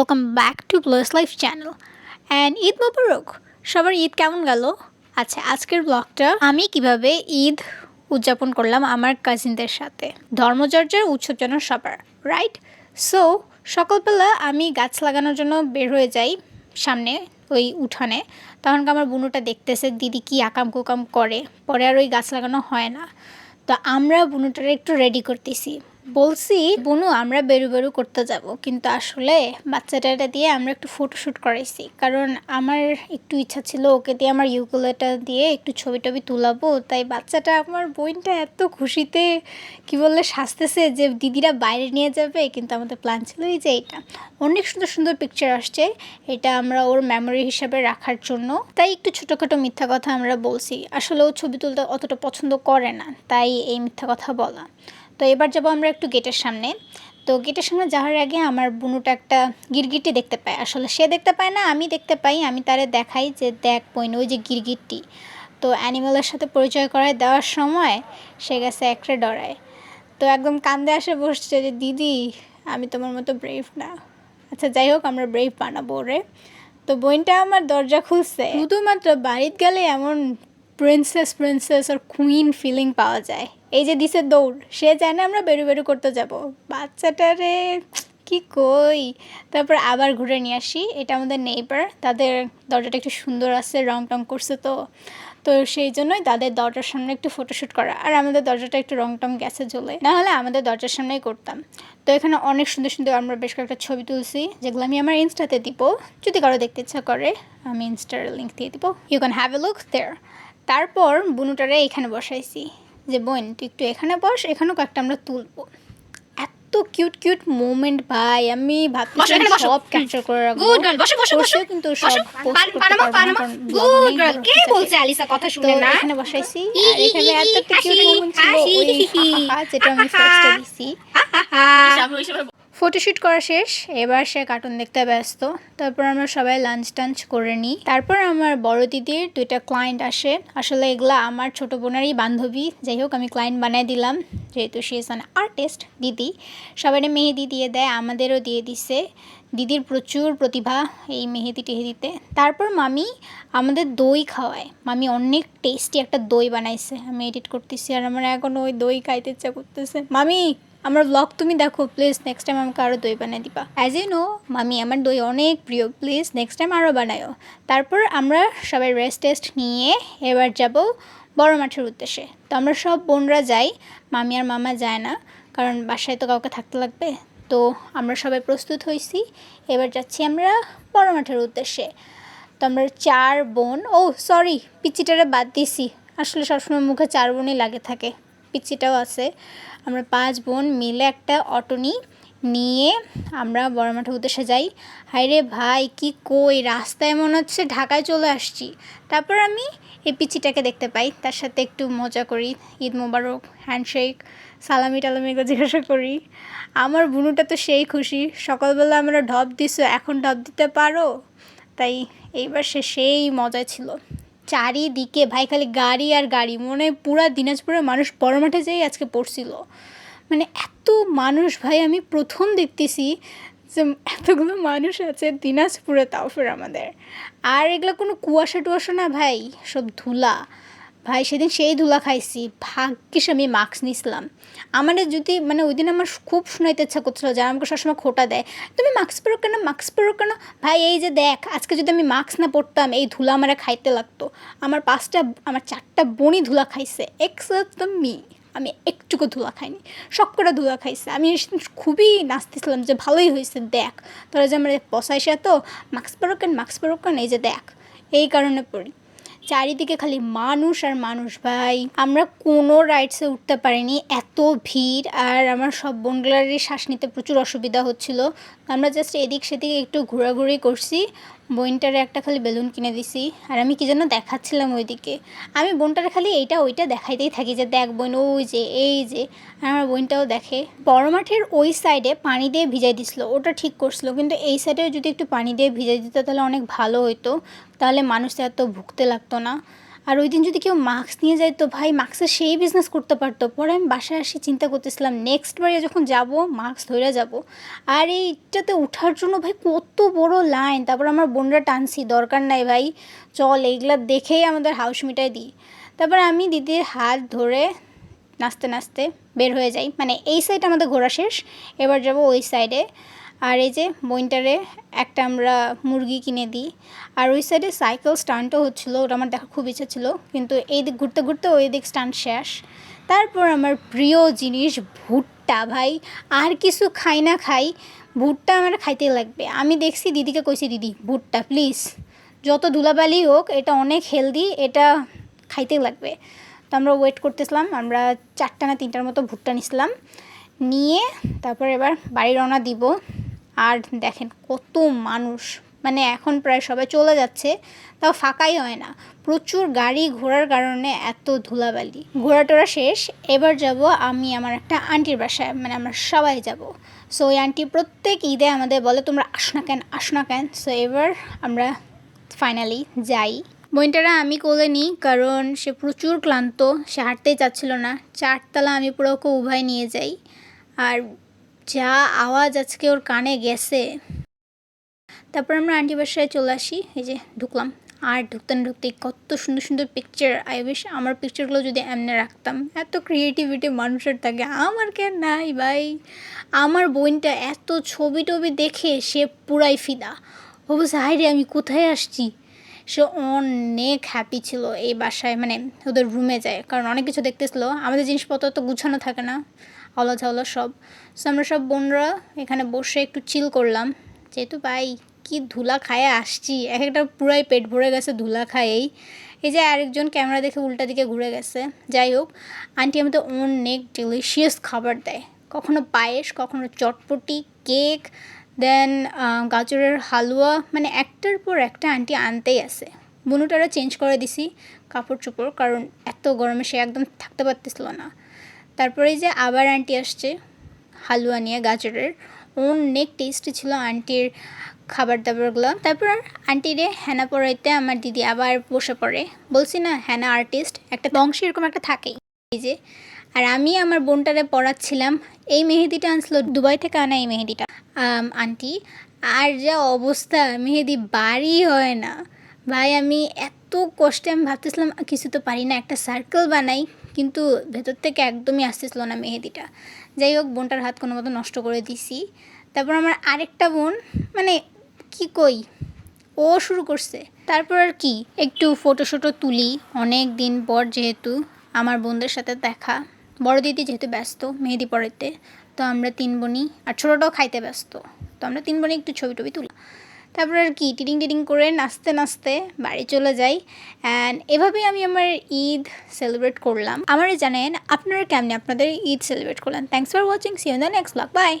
Welcome back to plus life channel and Eid মোবারক সবার ঈদ কেমন গেল? আচ্ছা আজকের ব্লগটা আমি কীভাবে ঈদ উদযাপন করলাম আমার কাজিনদের সাথে? ধর্মচর্যার উৎসব যেন সবার রাইট সো সকালবেলা আমি গাছ লাগানোর জন্য বের হয়ে যাই সামনে ওই উঠানে। তখন আমার বুনুটা দেখতেছে, দিদি কি আকাম কুকাম করে? পরে আর ওই গাছ লাগানো হয় না। তো আমরা বুনুটারে একটু রেডি করতেছি। বলছি, বনু, আমরা বেরু বেরু করতে যাব। কিন্তু আসলে বাচ্চাটা দিয়ে আমরা একটু ফটোশ্যুট করাইছি। কারণ আমার একটু ইচ্ছা ছিল ওকে দিয়ে আমার ইউকুলেটা দিয়ে একটু ছবি টবি তুলাবো। তাই বাচ্চাটা আমার বোনটা এত খুশিতে, কি বললে সাজতেছে যে দিদিরা বাইরে নিয়ে যাবে। কিন্তু আমাদের প্ল্যান ছিল এই যে এটা। অনেক সুন্দর সুন্দর পিকচার আসছে। এটা আমরা ওর মেমোরি হিসাবে রাখার জন্য। তাই একটু ছোটোখাটো মিথ্যা কথা আমরা বলছি। আসলে ও ছবি তুলতে অতটা পছন্দ করে না। তাই এই মিথ্যা কথা বলা। তো এবার যাব আমরা একটু গেটের সামনে। তো গেটের সামনে যাওয়ার আগে আমার বুনুটা একটা গিরগিটি দেখতে পায়। আসলে সে দেখতে পায় না, আমি দেখতে পাই, আমি তারে দেখাই যে, দেখ পইন ওই যে গিরগিরটি তো অ্যানিমেলের সাথে পরিচয় করায় দেওয়ার সময় সে গেছে একটা ডরায়। তো একদম কান্দে আসে, বসছে যে, দিদি, আমি তোমার মতো ব্রেভ না। আচ্ছা যাই হোক, আমরা ব্রেভ বানাবো রে তো বইনটা আমার দরজা খুলছে। শুধুমাত্র বাড়িতে গেলে এমন প্রিন্সেস প্রিন্সেস আর কুইন ফিলিং পাওয়া যায়। এই যে দিছে দৌড়, সে জানে আমরা বেরু বেরু করতে যাব। বাচ্চাটারে কি কই? তারপর আবার ঘুরে নিয়ে আসি। এটা আমাদের নেইবার তাদের দরজাটা একটু সুন্দর আছে, রং টং করছে তো। তো সেই জন্যই তাদের দরজার সামনে একটু ফটোশ্যুট করা। আর আমাদের দরজাটা একটু রং টং গেছে জ্বলে। না হলে আমাদের দরজার সামনেই করতাম। তো এখানে অনেক সুন্দর সুন্দর আমরা বেশ কয়েকটা ছবি তুলছি, যেগুলো আমি আমার ইনস্টাতে দিব। যদি কারও দেখতে ইচ্ছা করে, আমি ইনস্টার লিঙ্ক দিয়ে দিব। You can have a look there তারপর বুনুটারে এখানে বসাইছি। যে বোন তুই একটু এখানে বস এখানেও কয়েকটা আমরা তুলবো। এত কিউট কিউট মোমেন্ট ভাই। আমি ভাবছি বসো, এখানে বসো। সব ক্যাপচার করে রাখব। গুড গার্ল বসো বসো বসো। কিন্তু সব পানামা পানামা গুড গার্ল কে বলছে আলিসা কথা শুনে না? এখানে বসাইছি। আর এখানে এত কিউট মোমেন্ট ছিল। ওই যেটা আমি ফার্স্টে দিছি। ফটোশ্যুট করা শেষ। এবার সে কার্টুন দেখতে ব্যস্ত। তারপর আমরা সবাই লাঞ্চ টাঞ্চ করে নিই। তারপর আমার বড় দিদির দুইটা ক্লায়েন্ট আসে। আসলে এগুলা আমার ছোট বোনেরই বান্ধবী। যাই হোক, আমি ক্লায়েন্ট বানাই দিলাম। যেহেতু সে ইজ অ্যান আর্টিস্ট দিদি। সবাই মেহেদি দিয়ে দেয়, আমাদেরও দিয়ে দিছে। দিদির প্রচুর প্রতিভা এই মেহেদি টেহেদিতে। তারপর মামি আমাদের দই খাওয়ায়। মামি অনেক টেস্টি একটা দই বানাইছে। আমি এডিট করতেছি আর আমার এখন ওই দই খাইতে ইচ্ছা করতেছে। মামি! আমার ব্লগ তুমি দেখো প্লিজ নেক্সট টাইম আমাকে আরও দই বানিয়ে দিবা। অ্যাজ ইউ নো মামি আমার দই অনেক প্রিয় প্লিজ নেক্সট টাইম আরও বানায়ো। তারপর আমরা সবাই রেস্ট টেস্ট নিয়ে এবার যাব বড় মাঠের উদ্দেশ্যে। তো আমরা সব বোনরা যাই, মামি আর মামা যায় না, কারণ বাসায় তো কাউকে থাকতে লাগবে। তো আমরা সবাই প্রস্তুত হয়েছি এবার যাচ্ছি আমরা বড় মাঠের উদ্দেশ্যে। তো আমরা চার বোন, ও সরি পিচিটারে বাদ দিছি। আসলে সবসময় মুখে চার বোনই লাগে থাকে। পিচিটাও আছে। আমরা পাঁচ বোন মিলে একটা অটো নিই নিয়ে আমরা বড় মাঠের উদ্দেশ্যে যাই। হায়রে ভাই, কি কই? রাস্তায় মনে হচ্ছে ঢাকায় চলে আসছি। তারপর আমি এই পিচিটাকে দেখতে পাই। তার সাথে একটু মজা করি। ঈদ মোবারক হ্যান্ডশেক সালামি টালামি জিজ্ঞাসা করি। আমার বুনুটা তো সেই খুশি। সকালবেলা আমরা ঢপ দিছো, এখন ঢপ দিতে পারো? তাই এইবার সে সেই মজা ছিল। চারিদিকে, ভাই, খালি গাড়ি আর গাড়ি। মনে হয় পুরা দিনাজপুরের মানুষ বড় মাঠে যেই আজকে পড়ছিল। মানে এত মানুষ, ভাই, আমি প্রথম দেখতেছি যে এতগুলো মানুষ আছে দিনাজপুরে তাও ফের আমাদের। আর এগুলো কোনো কুয়াশা টুয়াশা না, ভাই, সব ধুলা। ভাই, সেদিন সেই ধুলা খাইছি। ভাগ্যিস আমি মাস্ক নিছিলাম। আমাদের যদি মানে ওই দিন আমার খুব শোনাইতে ইচ্ছা করছিল যারা আমাকে সবসময় খোটা দেয়। তুমি মাস্ক পরো কেন? মাস্ক পরো কেন? ভাই, এই যে দেখ, আজকে যদি আমি মাস্ক না পরতাম, এই ধুলা আমার খাইতে লাগতো। আমার পাঁচটা, আমার চারটা বনি ধুলা খাইছে। এক্সেপ্ট মি আমি একটুকু ধুলা খাইনি। সব করে ধুলা খাইছে। আমি খুবই নাচতেছিলাম যে ভালোই হয়েছে, দেখ। তোরা যে আমার পসাইসে তো মাস্ক পরো কেন? মাস্ক পরো কেন? এই যে দেখ। এই কারণে পড়ি। চারিদিকে খালি মানুষ আর মানুষ, ভাই। আমরা কোনো রাইডসে উঠতে পারিনি, এত ভিড়। আর আমার সব বোনগুলারই শ্বাস নিতে প্রচুর অসুবিধা হচ্ছিল। আমরা জাস্ট এদিক সেদিকে একটু ঘোরাঘুরি করছি। বোনটারে একটা খালি বেলুন কিনে দিছি, আর আমি কি যেন দেখাচ্ছিলাম ওইদিকে। আমি বোনটার খালি এইটা ওইটা দেখাইতেই থাকি যে, দেখ বোন, ওই যে, এই যে। আর আমার বোনটাও দেখে। বড় মাঠের ওই সাইডে পানি দিয়ে ভিজাই দিছিল, ওটা ঠিক করছিল। কিন্তু এই সাইডে যদি একটু পানি দিয়ে ভিজাই দিত, তাহলে অনেক ভালো হতো তাহলে মানুষ এত ভুগতে লাগতো না। আর ওই দিন যদি কেউ মাস্ক নিয়ে যায়, তো ভাই মাস্কের সেই বিজনেস করতে পারতো। পরে আমি বাসায় আসি, চিন্তা করতেছিলাম নেক্সট বারে যখন যাব মাস্ক ধরে যাব। আর এইটাতে ওঠার জন্য ভাই কত বড় লাইন তারপর আমার বোনরা টানছি, দরকার নাই ভাই, চল এইগুলা দেখেই আমাদের হাউস মিটাই দিই। তারপর আমি দিদির হাত ধরে নাচতে নাচতে বের হয়ে যাই। মানে এই সাইড আমাদের ঘোরা শেষ, এবার যাব ওই সাইডে আর এই যে বইনটারে একটা আমরা মুরগি কিনে দিই। আর ওই সাইডে সাইকেল স্টান্টও হচ্ছিল, ওটা আমার দেখার খুব ইচ্ছা ছিল। কিন্তু এই দিক ঘুরতে ঘুরতে ওই দিক স্টান্ট শেষ। তারপর আমার প্রিয় জিনিস ভুট্টা, ভাই। আর কিছু খাই না খাই, ভুট্টা আমার খাইতে লাগবে। আমি দেখছি দিদিকে কইছি, দিদি, ভুট্টা প্লিজ যত ধুলাবালি হোক, এটা অনেক হেলদি এটা খাইতে লাগবে। তো আমরা ওয়েট করতেছিলাম, আমরা চারটা না তিনটার মতো ভুট্টা নিছিলাম। নিয়ে তারপর এবার বাড়ি রওনা দিব। আর দেখেন কত মানুষ মানে এখন প্রায় সবাই চলে যাচ্ছে, তাও ফাঁকাই হয় না। প্রচুর গাড়ি ঘোরার কারণে এত ধুলাবালি। ঘোরা টোরা শেষ, এবার যাব আমি আমার একটা আন্টির বাসায় মানে আমরা সবাই যাব। সো ওই আন্টি প্রত্যেক ঈদে আমাদের বলে, তোমরা আসো না কেন, আসো না কেন? সো এবার আমরা ফাইনালি যাই। বইনটারা আমি কোলে নিই, কারণ সে প্রচুর ক্লান্ত, সে হাঁটতেই চাচ্ছিল না। চারতলা আমি পুরো উভয় নিয়ে যাই। আর যা আওয়াজ আজকে ওর কানে গেছে। তারপর আমরা আন্টি বাসায় চলে আসি। এই যে ঢুকলাম। আর ঢুকতে না ঢুকতেই কত সুন্দর সুন্দর পিকচার আই উইশ আমার পিকচারগুলো যদি এমনি রাখতাম। এত ক্রিয়েটিভিটি মানুষের থাকে। আমার কেন নাই ভাই? আমার বোনটা এত ছবি টবি দেখে সে পুরাই ফিদা। ও বলছে রে আমি কোথায় আসছি? সে অনেক হ্যাপি ছিল এই বাসায় মানে ওদের রুমে যায়। কারণ অনেক কিছু দেখতেছিল, আমাদের জিনিসপত্র তো গুছানো থাকে না, আলো ঝালো সব। সো আমরা সব বোনরা এখানে বসে একটু চিল করলাম। যেহেতু ভাই, কি ধুলা খায়ে আসছি? এক একটা পুরাই পেট ভরে গেছে ধুলা খায়েই এই যে আরেকজন ক্যামেরা দেখে উল্টা দিকে ঘুরে গেছে। যাই হোক, আন্টি আমাদের অনেক ডেলিশিয়াস খাবার দেয়। কখনো পায়েস, কখনো চটপটি, কেক দেন গাজরের হালুয়া মানে একটার পর একটা আন্টি আনতেই আসে। বুনুটারা চেঞ্জ করে দিছি কাপড় চোপড় কারণ এত গরমে সে একদম থাকতে পারতেছিল না। তারপরে যে আবার আন্টি আসছে হালুয়া নিয়ে গাজরের। অনেক টেস্টি ছিল আন্টির খাবার দাবারগুলো তারপর আন্টিরে হেনা পড়াইতে আমার দিদি আবার বসে পড়ে। বলছি না হেনা আর্টিস্ট একটা বংশ এরকম একটা থাকেই। এই যে আর আমি আমার বোনটারে পড়াচ্ছিলাম। এই মেহেদিটা আনছিল দুবাই থেকে আনা এই মেহেদিটা। আন্টি, আর যা অবস্থা, মেহেদি বাড়ি হয় না। ভাই, আমি এত কষ্টে আমি ভাবতেছিলাম, কিছু তো পারি না, একটা সার্কেল বানাই, কিন্তু ভেতর থেকে একদমই আসতেছিল না মেহেদিটা। যাই হোক, বোনটার হাত কোনো মতো নষ্ট করে দিছি। তারপর আমার আরেকটা বোন মানে কি কই, ও শুরু করছে। তারপর আর কি, একটু ফটো শটো তুলি অনেক দিন পর যেহেতু আমার বোনদের সাথে দেখা। বড় দিদি যেহেতু ব্যস্ত, মেহেদি পড়াইতে, তো আমরা তিন বোনই আর ছোটোটাও খাইতে ব্যস্ত। তো আমরা তিন বোনই একটু ছবি টবি তুলি। তারপর আর কি, টিডিং টিডিং করে নাচতে নাচতে বাড়ি চলে যাই। অ্যান্ড এভাবেই আমি আমার ঈদ সেলিব্রেট করলাম। আমারই জানেন আপনারা কেমনি আপনাদের ঈদ সেলিব্রেট করলেন? Thanks for watching see you the next blog bye